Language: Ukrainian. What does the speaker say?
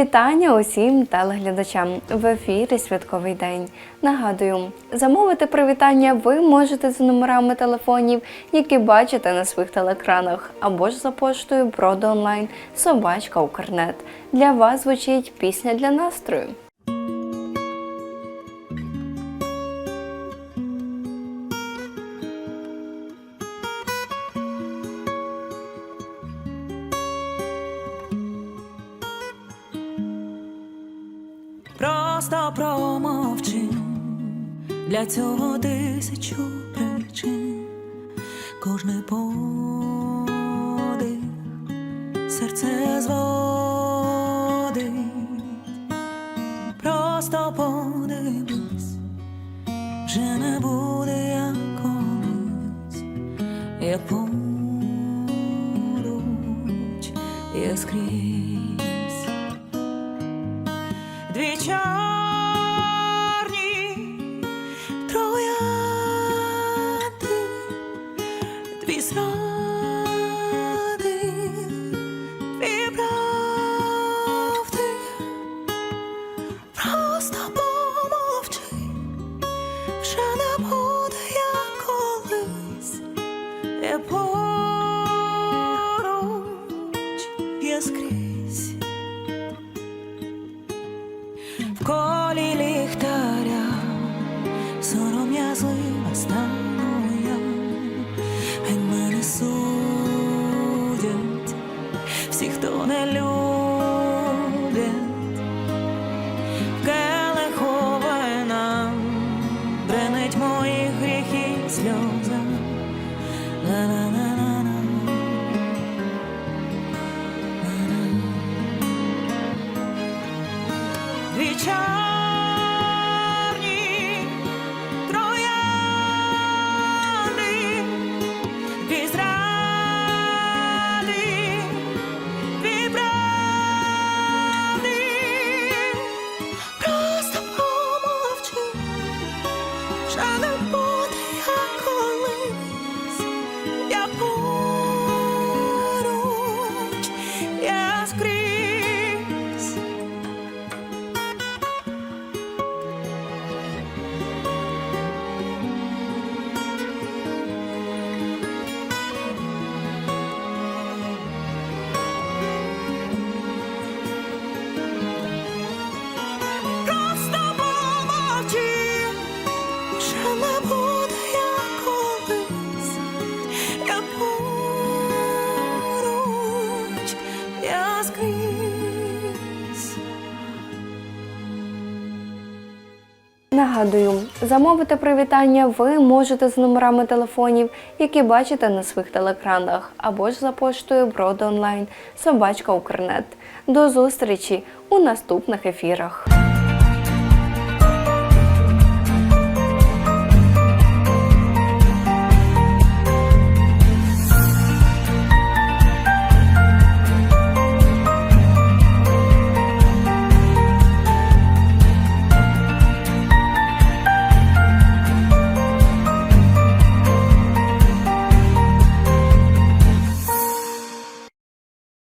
Вітання усім телеглядачам в ефірі Святковий день. Нагадую, замовити привітання ви можете за номерами телефонів, які бачите на своїх телекранах, або ж за поштою Броди онлайн Собачка Укрнет. Для вас звучить пісня для настрою. Просто промовчи. Для цього тисячу причин, кожний подих серце зводить, просто подивись, вже не буде як колись, як поруч, Дві чорні троянди, дві зради, дві правди, просто помовчи, вже не буде як колись, В колі ліхтаря. Сором'язлива стану я, хай мене судять всі, хто не любить, Дві чорні Нагадую, замовити привітання ви можете з номерами телефонів, які бачите на своїх телекранах, або ж за поштою бродонлайн Собачка Укрнет. До зустрічі у наступних ефірах.